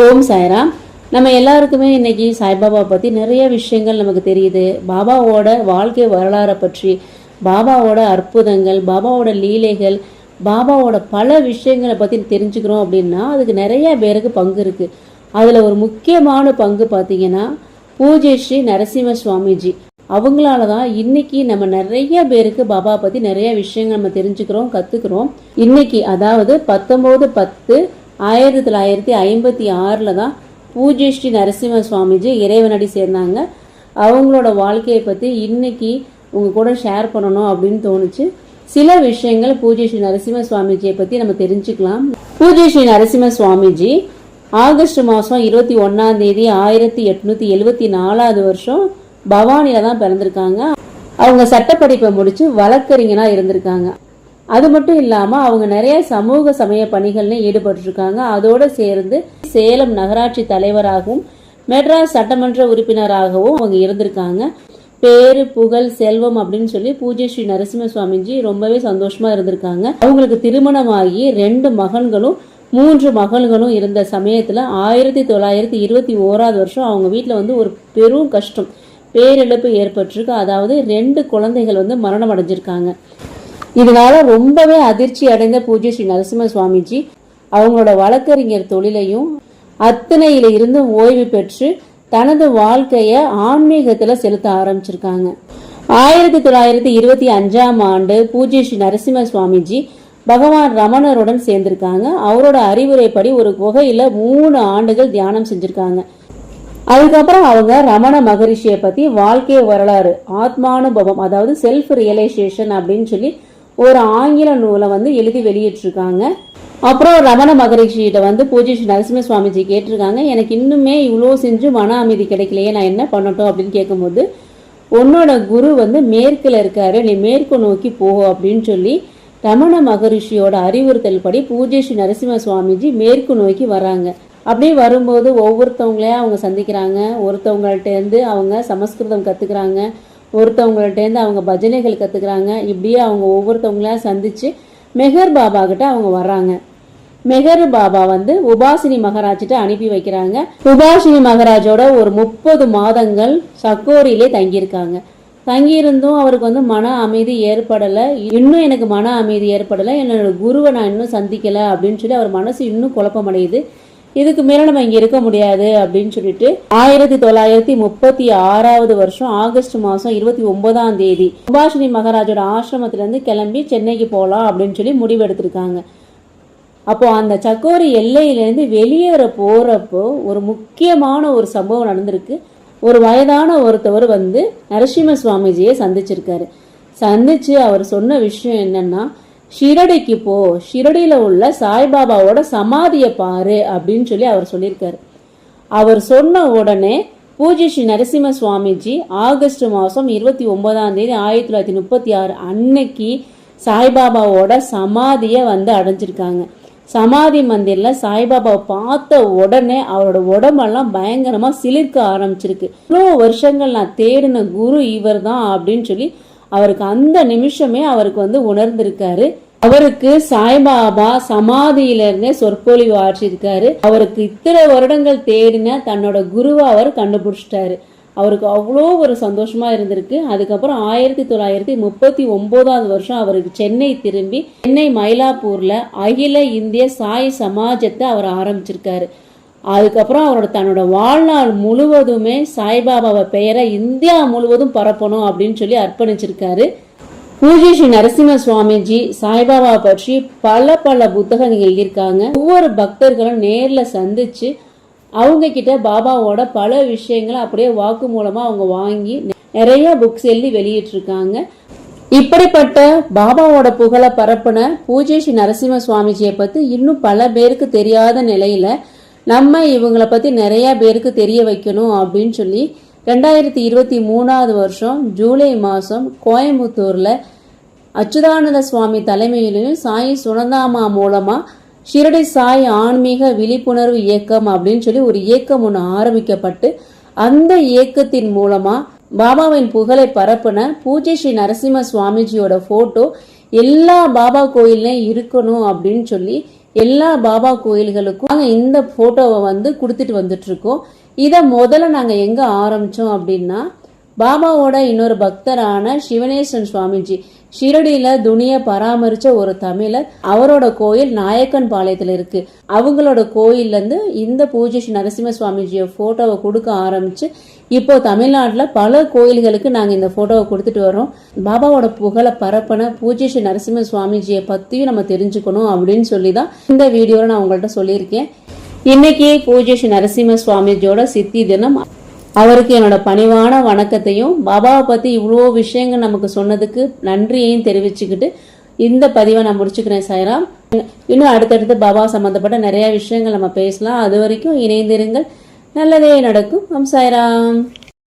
ஓம் சாய்ராம். நம்ம எல்லாருக்குமே இன்றைக்கி சாய்பாபா பற்றி நிறைய விஷயங்கள் நமக்கு தெரியுது. பாபாவோட வாழ்க்கை வரலாறை பற்றி பாபாவோட அற்புதங்கள் பாபாவோட லீலைகள் பாபாவோட பல விஷயங்களை பற்றி தெரிஞ்சுக்கிறோம் அப்படின்னா அதுக்கு நிறைய பேருக்கு பங்கு இருக்குது அதில் ஒரு முக்கியமான பங்கு பார்த்தீங்கன்னா பூஜை ஸ்ரீ நரசிம்ம சுவாமிஜி. அவங்களால தான் இன்னைக்கு நம்ம நிறைய பேருக்கு பாபா பற்றி நிறைய விஷயங்கள் நம்ம தெரிஞ்சுக்கிறோம் கற்றுக்குறோம் இன்னைக்கு அதாவது பத்தொம்போது பத்து ஆயிரத்தி தொள்ளாயிரத்தி ஐம்பத்தி ஆறில் தான் பூஜ்ய ஸ்ரீ நரசிம்ம சுவாமிஜி இறைவனடி சேர்ந்தாங்க. அவங்களோட வாழ்க்கையை பற்றி இன்னைக்கு உங்கள் கூட ஷேர் பண்ணணும் அப்படின்னு தோணுச்சு. சில விஷயங்கள் பூஜ்ய ஸ்ரீ நரசிம்ம சுவாமிஜியை பற்றி நம்ம தெரிஞ்சுக்கலாம். பூஜ்ய ஸ்ரீ நரசிம்ம சுவாமிஜி ஆகஸ்ட் மாதம் இருபத்தி ஒன்றாம் தேதி ஆயிரத்தி எட்நூற்றி எழுபத்தி நாலாவது வருஷம் பவானியில் தான் பிறந்திருக்காங்க. அவங்க சட்டப்படிப்பை முடித்து வழக்கறிஞனாக இருந்திருக்காங்க. அது மட்டும் இல்லாமல் அவங்க நிறைய சமூக சமய பணிகள்னு ஈடுபட்டிருக்காங்க. அதோடு சேர்ந்து சேலம் நகராட்சி தலைவராகவும் மெட்ராஸ் சட்டமன்ற உறுப்பினராகவும் அவங்க இருந்திருக்காங்க. பேரு புகழ் செல்வம் அப்படின்னு சொல்லி பூஜை ஸ்ரீ நரசிம்ம சுவாமிஜி ரொம்பவே சந்தோஷமா இருந்திருக்காங்க. அவங்களுக்கு திருமணமாகி ரெண்டு மகன்களும் மூன்று மகள்களும் இருந்த சமயத்தில் ஆயிரத்தி தொள்ளாயிரத்தி இருபத்தி ஓராவது வருஷம் அவங்க வீட்டில் வந்து ஒரு பெரும் கஷ்டம் பேரிழப்பு ஏற்பட்டிருக்கு. அதாவது ரெண்டு குழந்தைகள் வந்து மரணம் அடைஞ்சிருக்காங்க. இதனால ரொம்பவே அதிர்ச்சி அடைந்த பூஜ்ய ஸ்ரீ நரசிம்ம சுவாமிஜி அவங்களோட வழக்கறிஞர் தொழிலையும் அத்தனையில இருந்து ஓய்வு பெற்று தனது வாழ்க்கைய ஆன்மீகத்துல செலுத்த ஆரம்பிச்சிருக்காங்க. ஆயிரத்தி தொள்ளாயிரத்தி இருபத்தி அஞ்சாம் ஆண்டு பூஜ்ய ஸ்ரீ நரசிம்ம சுவாமிஜி பகவான் ரமணருடன் சேர்ந்திருக்காங்க. அவரோட அறிவுரைப்படி ஒரு குகையில மூணு ஆண்டுகள் தியானம் செஞ்சிருக்காங்க. அதுக்கப்புறம் அவங்க ரமண மகரிஷியை பத்தி வாழ்க்கை வரலாறு ஆத்மானுபவம் அதாவது செல்ஃப் ரியலைசேஷன் அப்படின்னு சொல்லி ஒரு ஆங்கில நூலை வந்து எழுதி வெளியிட்டிருக்காங்க. அப்புறம் ரமண மகரிஷியிட்ட வந்து பூஜை ஸ்ரீ நரசிம்ம சுவாமிஜி கேட்டிருக்காங்க. எனக்கு இன்னுமே இவ்வளோ செஞ்சு மன அமைதி கிடைக்கலையே நான் என்ன பண்ணட்டும் அப்படின்னு கேட்கும்போது உன்னோட குரு வந்து மேற்கில் இருக்காரு நீ மேற்கு நோக்கி போ அப்படின்னு சொல்லி ரமண மகரிஷியோட அறிவுறுத்தல் படி பூஜை ஸ்ரீ நரசிம்ம சுவாமிஜி மேற்கு நோக்கி வராங்க. அப்படியே வரும்போது ஒவ்வொருத்தவங்களையும் அவங்க சந்திக்கிறாங்க. ஒருத்தவங்கள்ட்டேருந்து அவங்க சமஸ்கிருதம் கற்றுக்குறாங்க ஒருத்தவங்கள்ட்டேருந்து அவங்க பஜனைகள் கற்றுக்குறாங்க இப்படியே அவங்க ஒவ்வொருத்தவங்களையும் சந்தித்து மெஹர் பாபா கிட்ட அவங்க வர்றாங்க. மெஹர் பாபா வந்து உபாசினி மகாராஜிட்ட அனுப்பி வைக்கிறாங்க. உபாசினி மகாராஜோட ஒரு முப்பது மாதங்கள் சக்கோரியிலே தங்கியிருக்காங்க. தங்கியிருந்தும் அவருக்கு வந்து மன அமைதி ஏற்படலை. இன்னும் எனக்கு மன அமைதி ஏற்படலை. என்னோட குருவை நான் இன்னும் சந்திக்கலை அப்படின்னு சொல்லி அவர் மனசு இன்னும் குழப்பமடையுது. இதுக்கு மேல நம்ம இங்க இருக்க முடியாது அப்படின்னு சொல்லிட்டு ஆயிரத்தி தொள்ளாயிரத்தி முப்பத்தி ஆறாவது வருஷம் ஆகஸ்ட் மாசம் இருபத்தி ஒன்பதாம் தேதி சுபாஷினி மகாராஜோட ஆசிரமத்துல இருந்து கிளம்பி சென்னைக்கு போகலாம் அப்படின்னு சொல்லி முடிவெடுத்திருக்காங்க அப்போ அந்த சக்கோரி எல்லையிலேருந்து வெளியேற போறப்போ ஒரு முக்கியமான ஒரு சம்பவம் நடந்திருக்கு. ஒரு வயதான ஒருத்தவர் வந்து நரசிம்ம சுவாமிஜியை சந்திச்சிருக்காரு. சந்திச்சு அவர் சொன்ன விஷயம் என்னன்னா ஷிரடிக்கு போ. ஷிரடியில உள்ள சாய்பாபாவோட சமாதியை பாரு அப்படின்னு சொல்லி அவர் சொல்லியிருக்காரு. அவர் சொன்ன உடனே பூஜை ஸ்ரீ நரசிம்ம சுவாமிஜி ஆகஸ்ட் மாதம் இருபத்தி ஒன்பதாம் தேதி ஆயிரத்தி தொள்ளாயிரத்தி முப்பத்தி ஆறு அன்னைக்கு சாய்பாபாவோட சமாதியை வந்து அடைஞ்சிருக்காங்க. சமாதி மந்திர்ல சாய்பாபாவை பார்த்த உடனே அவரோட உடம்பெல்லாம் பயங்கரமா சிலிர்க்க ஆரம்பிச்சிருக்கு. இவ்வளோ வருஷங்கள் நான் தேடின குரு இவர் தான் அப்படின்னு சொல்லி அவருக்கு அந்த நிமிஷமே அவருக்கு வந்து உணர்ந்திருக்காரு. அவருக்கு சாய்பாபா சமாதியில இருந்தே சொற்பொழிவு ஆற்றிருக்காரு அவருக்கு இத்தனை வருடங்கள் தேடின தன்னோட குருவை அவர் கண்டுபிடிச்சிட்டாரு. அவருக்கு அவ்வளோ ஒரு சந்தோஷமா இருந்திருக்கு. அதுக்கப்புறம் ஆயிரத்தி தொள்ளாயிரத்தி முப்பத்தி ஒன்பதாவது வருஷம் அவருக்கு சென்னை திரும்பி சென்னை மயிலாப்பூர்ல அகில இந்திய சாய் சமாஜத்தை அவர் ஆரம்பிச்சிருக்காரு. அதுக்கப்புறம் அவரோட தன்னோட வாழ்நாள் முழுவதுமே சாய்பாபாவை பெயரை இந்தியா முழுவதும் பரப்பணும் அப்படின்னு சொல்லி அர்ப்பணிச்சிருக்காரு. பூஜை ஸ்ரீ நரசிம்ம சுவாமிஜி சாய்பாபா பற்றி பல பல புத்தகங்கள் எழுதியிருக்காங்க. ஒவ்வொரு பக்தர்களும் நேரில் சந்திச்சு அவங்க கிட்ட பாபாவோட பல விஷயங்களை அப்படியே வாக்கு மூலமாக அவங்க வாங்கி நிறைய புக்ஸ் எழுதி வெளியிட்டிருக்காங்க. இப்படிப்பட்ட பாபாவோட புகழை பரப்புன பூஜை ஸ்ரீ நரசிம்ம சுவாமிஜியை பற்றி இன்னும் பல பேருக்கு தெரியாத நிலையில் நம்ம இவங்களை பற்றி நிறையா பேருக்கு தெரிய வைக்கணும் அப்படின்னு சொல்லி ரெண்டாயிரத்தி இருபத்தி மூணாவது வருஷம் ஜூலை மாதம் கோயம்புத்தூரில் அச்சுதானந்த சுவாமி தலைமையிலும் சாய் சுனந்தாமா மூலமாக ஷிரடி சாய் ஆன்மீக விழிப்புணர்வு இயக்கம் அப்படின்னு சொல்லி ஒரு இயக்கம் ஒன்று ஆரம்பிக்கப்பட்டு அந்த இயக்கத்தின் மூலமாக பாபாவின் புகழை பரப்புன பூஜை ஸ்ரீ நரசிம்ம சுவாமிஜியோட ஃபோட்டோ எல்லா பாபா கோயில்லையும் இருக்கணும் அப்படின்னு சொல்லி எல்லா பாபா கோயில்களுக்கும் நாங்கள் இந்த ஃபோட்டோவை வந்து கொடுத்துட்டு வந்துட்டு இருக்கோம் இதை முதல்ல நாங்க எங்க ஆரம்பிச்சோம் அப்படின்னா பாபாவோட இன்னொரு பக்தரான சிவனேசன் சுவாமிஜி. ஷிரடியில துணிய பராமரிச்ச ஒரு தமிழர் அவரோட கோயில் நாயக்கன் பாளையத்துல இருக்கு. அவங்களோட கோயில்ல இருந்து இந்த பூஜை ஸ்ரீ நரசிம்ம சுவாமிஜிய போட்டோவை கொடுக்க ஆரம்பிச்சு இப்போ தமிழ்நாட்டுல பல கோயில்களுக்கு நாங்க இந்த போட்டோவை கொடுத்துட்டு வரோம். பாபாவோட புகழை பரப்பன பூஜை ஸ்ரீ நரசிம்ம சுவாமிஜியை பத்தியும் நம்ம தெரிஞ்சுக்கணும் அப்படின்னு சொல்லி தான் இந்த வீடியோவில் நான் உங்கள்கிட்ட சொல்லியிருக்கேன். இன்னைக்கு பூஜை ஸ்ரீ நரசிம்ம சுவாமிஜியோட சித்தி தினம். அவருக்கு என்னோட பணிவான வணக்கத்தையும் பாபாவை பற்றி இவ்வளோ விஷயங்கள் நமக்கு சொன்னதுக்கு நன்றியையும் தெரிவிச்சுக்கிட்டு இந்த பதிவை நான் முடிச்சுக்கிறேன் சாய்ராம். இன்னும் அடுத்தடுத்து பாபா சம்மந்தப்பட்ட நிறைய விஷயங்கள் நம்ம பேசலாம். அது வரைக்கும் இணைந்திருங்கள். நல்லதே நடக்கும். ஓம் சாய்ராம்.